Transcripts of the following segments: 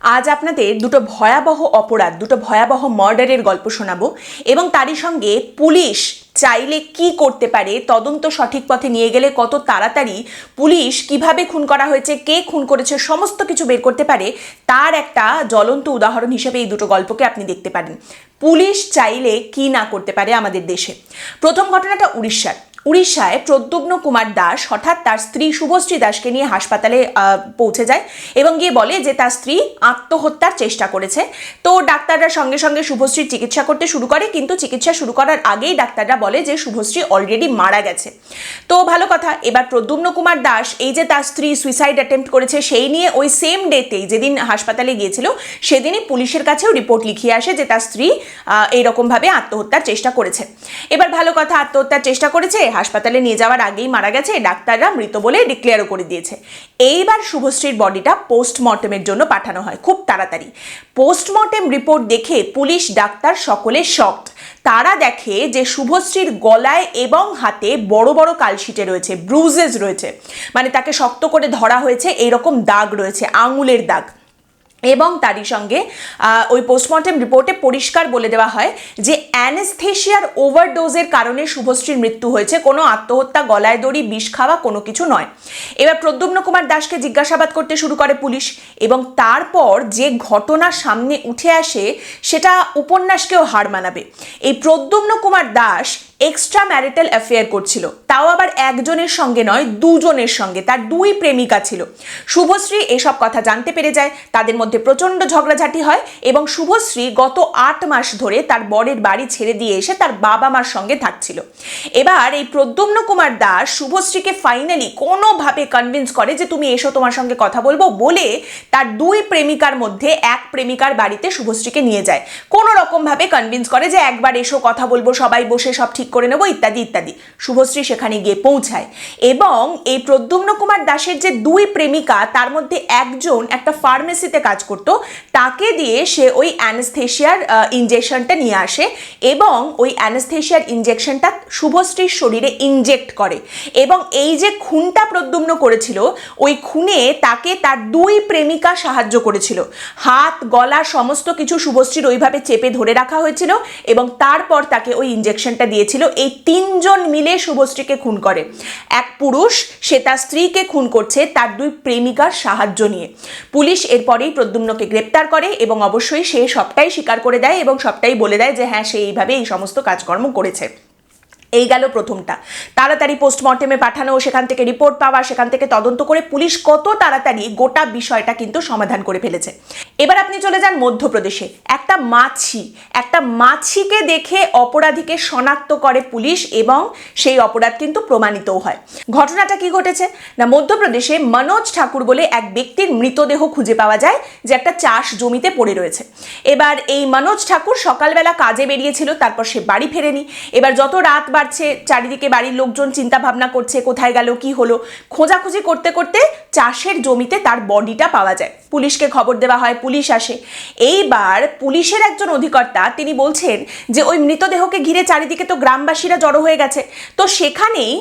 আজ আপনাদের দুটো ভয়াবহ অপরাধ, দুটো ভয়াবহ মার্ডারের গল্প শোনাবো এবং তারই সঙ্গে পুলিশ চাইলে কি করতে পারে, তদন্ত সঠিক পথে নিয়ে গেলে কত তাড়াতাড়ি পুলিশ কীভাবে খুন করা হয়েছে, কে খুন করেছে, সমস্ত কিছু বের করতে পারে, তার একটা জ্বলন্ত উদাহরণ হিসেবে এই দুটো গল্পকে আপনি দেখতে পারেন। পুলিশ চাইলে কি না করতে পারে আমাদের দেশে। প্রথম ঘটনাটা উড়িষ্যার। উড়িষ্যায় প্রদ্যুগ্ন কুমার দাস হঠাৎ তার স্ত্রী শুভশ্রী দাসকে নিয়ে হাসপাতালে পৌঁছে যায় এবং গিয়ে বলে যে তার স্ত্রী আত্মহত্যার চেষ্টা করেছে। তো ডাক্তাররা সঙ্গে সঙ্গে শুভশ্রীর চিকিৎসা করতে শুরু করে, কিন্তু চিকিৎসা শুরু করার আগেই ডাক্তাররা বলে যে শুভশ্রী অলরেডি মারা গেছে। তো ভালো কথা, এবার প্রদ্যুম্ন কুমার দাস এই যে তার স্ত্রী সুইসাইড অ্যাটেম্প্ট করেছে, সেই নিয়ে ওই সেম ডেতেই যেদিন হাসপাতালে গিয়েছিল, সেদিনই পুলিশের কাছেও রিপোর্ট লিখিয়ে আসে যে তার স্ত্রী এইরকমভাবে আত্মহত্যার চেষ্টা করেছে। এবার ভালো কথা, আত্মহত্যার চেষ্টা করেছে হাসপাতালে নিয়ে যাওয়ার আগেই মারা গেছে ডাক্তাররা মৃত বলে ডিক্লেয়ারও করে দিয়েছে। এইবার শুভশ্রীর বডিটা পোস্টমর্টমের জন্য পাঠানো হয়, খুব তাড়াতাড়ি। পোস্টমর্টেম রিপোর্ট দেখে পুলিশ ডাক্তার সকলে শকড তারা দেখে যে শুভশ্রীর গলায় এবং হাতে বড় বড় কালশিটে রয়েছে ব্রুজেস রয়েছে। মানে তাকে শক্ত করে ধরা হয়েছে, এইরকম দাগ রয়েছে, আঙুলের দাগ। এবং তারই সঙ্গে ওই পোস্টমর্টেম রিপোর্টে পরিষ্কার বলে দেওয়া হয় যে অ্যানেস্থেশিয়ার ওভারডোজের কারণে শুভশ্রীর মৃত্যু হয়েছে। কোনো আত্মহত্যা, গলায় দড়ি, বিষ খাওয়া কোনো কিছু নয়। এবার প্রদ্যুম্ন কুমার দাসকে জিজ্ঞাসাবাদ করতে শুরু করে পুলিশ এবং তারপর যে ঘটনা সামনে উঠে আসে, সেটা উপন্যাসকেও হার মানাবে। এই Pradyumna Kumar Das extra marital affair করছিল। তাও আবার একজনের সঙ্গে নয়, দুজনের সঙ্গে। তার দুই প্রেমিকা ছিল। শুভশ্রী এসব কথা জানতে পেরে যায়। তাদের মধ্যে প্রচণ্ড ঝগড়াঝাটি হয় এবং শুভশ্রী গত আট মাস ধরে তার বরের বাড়ি ছেড়ে দিয়ে এসে তার বাবা মার সঙ্গে থাকছিল। এবার এই প্রদ্যুম্ন কুমার দাস শুভশ্রীকে ফাইনালি কোনোভাবে কনভিন্স করে যে, তুমি এসো, তোমার সঙ্গে কথা বলব বলে তার দুই প্রেমিকার মধ্যে এক প্রেমিকার বাড়িতে শুভশ্রীকে নিয়ে যায়। কোনো রকমভাবে কনভিন্স করে যে, একবার এসো, কথা বলব, সবাই বসে সব ঠিক করে নেব, ইত্যাদি ইত্যাদি। শুভশ্রী সেখানে গিয়ে পৌঁছায়। এবং এই প্রদ্যুম্ন কুমার দাসের যে দুই প্রেমিকা, তার মধ্যে একজন একটা ফার্মেসিতে কাজ করত। তাকে দিয়ে সে ওই অ্যানেস্থেশিয়ার ইঞ্জেকশনটা নিয়ে আসে এবং ওই অ্যানেস্থেশিয়ার ইঞ্জেকশনটা শুভশ্রীর শরীরে ইনজেক্ট করে। এবং এই যে খুনটা প্রদ্যুম্ন করেছিল, ওই খুনে তাকে তার দুই প্রেমিকা সাহায্য করেছিল। হাত, গলা সমস্ত কিছু শুভশ্রীর ওইভাবে চেপে ধরে রাখা হয়েছিল এবং তারপর তাকে ওই ইঞ্জেকশনটা দিয়েছিল। এই তিনজন মিলে শুভশ্রীকে খুন করে। এক পুরুষ, সে তার স্ত্রীকে খুন করছে তার দুই প্রেমিকার সাহায্য নিয়ে। পুলিশ এরপরেই প্রদ্যুম্নকে গ্রেপ্তার করে এবং অবশ্যই সে সবটাই স্বীকার করে দেয় এবং সবটাই বলে দেয় যে হ্যাঁ সে এইভাবে এই সমস্ত কাজকর্ম করেছে। এই গেল প্রথমটা। তাড়াতাড়ি পোস্টমর্টেমে পাঠানো, সেখান থেকে রিপোর্ট পাওয়া, সেখান থেকে তদন্ত করে পুলিশ কত তাড়াতাড়ি গোটা বিষয়টা কিন্তু সমাধান করে ফেলেছে। এবার আপনি চলে যান মধ্যপ্রদেশে। একটা মাছি, একটা মাছিকে দেখে অপরাধীকে শনাক্ত করে পুলিশ এবং সেই অপরাধ কিন্তু প্রমাণিতও হয়। ঘটনাটা কি ঘটেছে? না, মধ্যপ্রদেশে মনোজ ঠাকুর বলে এক ব্যক্তির মৃতদেহ খুঁজে পাওয়া যায় যে একটা চাষ জমিতে পড়ে রয়েছে। এবার এই মনোজ ঠাকুর সকালবেলা কাজে বেরিয়েছিল, তারপর সে বাড়ি ফেরেনি। এবার যত রাত বাড়ছে চারিদিকে বাড়ির লোকজন চিন্তা ভাবনা করছে, কোথায় গেল, কি হলো? খোঁজাখুঁজি করতে করতে চাষের জমিতে তার বডিটা পাওয়া যায়। পুলিশকে খবর দেওয়া হয়, পুলিশ আসে। এইবার পুলিশের একজন অধিকর্তা তিনি বলছেন যে, ওই মৃতদেহকে ঘিরে চারিদিকে তো গ্রামবাসীরা জড়ো হয়ে গেছে। তো সেখানেই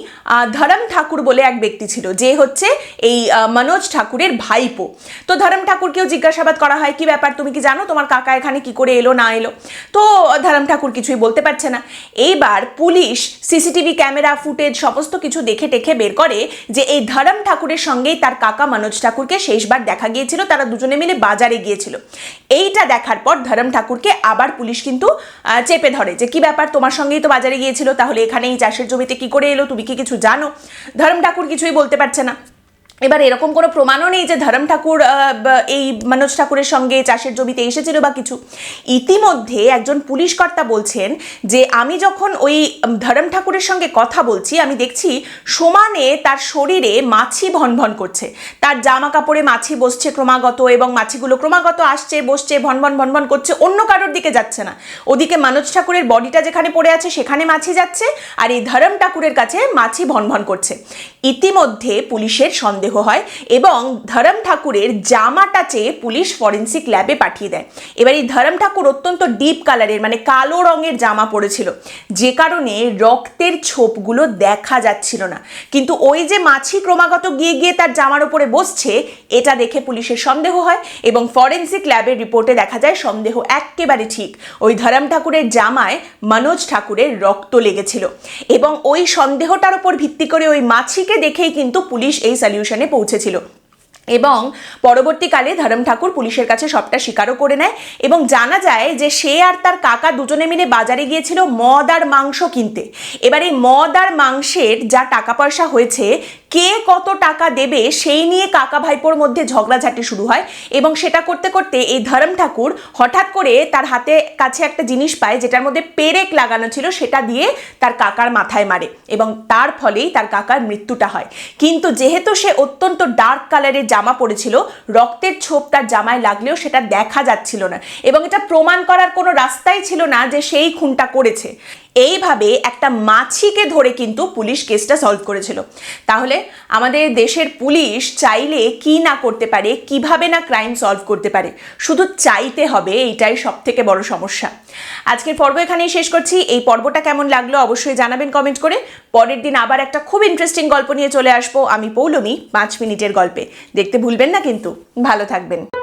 ধরম ঠাকুর বলে এক ব্যক্তি ছিল, যে হচ্ছে এই মনোজ ঠাকুরের ভাইপো। তো ধরম ঠাকুরকেও জিজ্ঞাসাবাদ করা হয়, কি ব্যাপার, তুমি কি জানো তোমার কাকা এখানে কি করে এলো, না এলো? তো ধরম ঠাকুর কিছুই বলতে পারছে না। এইবার পুলিশ সিসিটিভি ক্যামেরা, ফুটেজ, সমস্ত কিছু দেখে টেখে বের করে যে, এই ধরম ঠাকুরের সঙ্গেই তার কাকা মনোজ ঠাকুরকে শেষবার দেখা গিয়েছিল, তারা দুজনে মিলে বাজারে গিয়েছিল। এইটা দেখার পর ধরম ঠাকুরকে আবার পুলিশ কিন্তু চেপে ধরে যে, কি ব্যাপার? তোমার সঙ্গেই তো বাজারে গিয়েছিল, তাহলে এখানে এই চাষের জমিতে কি করে এলো? তুমি কি কিছু জানো? ধরম ঠাকুর কিছুই বলতে পারছে না। এবার এরকম কোনো প্রমাণও নেই যে ধরম ঠাকুর এই মনোজ ঠাকুরের সঙ্গে চাষের জমিতে এসেছিল বা কিছু। ইতিমধ্যে একজন পুলিশ কর্তা বলছেন যে, আমি যখন ওই ধরম ঠাকুরের সঙ্গে কথা বলছি, আমি দেখছি সমানে তার শরীরে মাছি ভনভন করছে। তার জামা কাপড়ে মাছি বসছে ক্রমাগত এবং মাছিগুলো ক্রমাগত আসছে, বসছে ভনভন ভনভন করছে, অন্য কারোর দিকে যাচ্ছে না। ওদিকে মনোজ ঠাকুরের বডিটা যেখানে পড়ে আছে, সেখানে মাছি যাচ্ছে আর এই ধরম ঠাকুরের কাছে মাছি ভনভন করছে। ইতিমধ্যে পুলিশের সন্দেহ সন্দেহ হয় এবং ধরম ঠাকুরের জামাটা চেয়ে পুলিশ ফরেন্সিক ল্যাবে পাঠিয়ে দেয়। এবার এই ধরম ঠাকুর অত্যন্ত ডিপ কালারের মানে কালো রঙের জামা পরেছিল। যে কারণে রক্তের ছোপগুলো দেখা যাচ্ছিল না। কিন্তু ওই যে মাছি ক্রমাগত গিয়ে গিয়ে তার জামার উপরে বসছে, এটা দেখে পুলিশের সন্দেহ হয় এবং ফরেন্সিক ল্যাবের রিপোর্টে দেখা যায় সন্দেহ একেবারে ঠিক। ওই ধরম ঠাকুরের জামায় মনোজ ঠাকুরের রক্ত লেগেছিল। এবং ওই সন্দেহটার উপর ভিত্তি করে ওই মাছিকে দেখেই কিন্তু পুলিশ এই সলিউশনে পৌঁছেছিল। এবং পরবর্তীকালে ধরম ঠাকুর পুলিশের কাছে সবটা স্বীকারও করে নেয় এবং জানা যায় যে সে আর তার কাকা দুজনে মিলে বাজারে গিয়েছিল মদ আর মাংস কিনতে। এবার এই মদ আর মাংসের যা টাকা পয়সা হয়েছে কে কত টাকা দেবে সেই নিয়ে কাকা ভাইপোর মধ্যে ঝগড়াঝাটি শুরু হয় এবং সেটা করতে করতে এই ধরম ঠাকুর হঠাৎ করে তার হাতে কাছে একটা জিনিস পায় যেটার মধ্যে পেরেক লাগানো ছিল, সেটা দিয়ে তার কাকার মাথায় মারে এবং তার ফলেই তার কাকার মৃত্যুটা হয়। কিন্তু যেহেতু সে অত্যন্ত ডার্ক কালারের জামা পরেছিল, রক্তের ছোপ তার জামায় লাগলেও সেটা দেখা যাচ্ছিল না এবং এটা প্রমাণ করার কোনো রাস্তাই ছিল না যে সেই খুনটা করেছে। এইভাবে একটা মাছিকে ধরে কিন্তু পুলিশ কেসটা সলভ করেছিল। তাহলে আমাদের দেশের পুলিশ চাইলে কি না করতে পারে, কীভাবে না ক্রাইম সলভ করতে পারে, শুধু চাইতে হবে এইটাই সব থেকে বড় সমস্যা। আজকের পর্ব এখানেই শেষ করছি। এই পর্বটা কেমন লাগল অবশ্যই জানাবেন কমেন্ট করে। পরের দিন আবার একটা খুব ইন্টারেস্টিং গল্প নিয়ে চলে আসব। আমি পৌলমি, পাঁচ মিনিটের গল্পে। দেখতে ভুলবেন না কিন্তু। ভালো থাকবেন।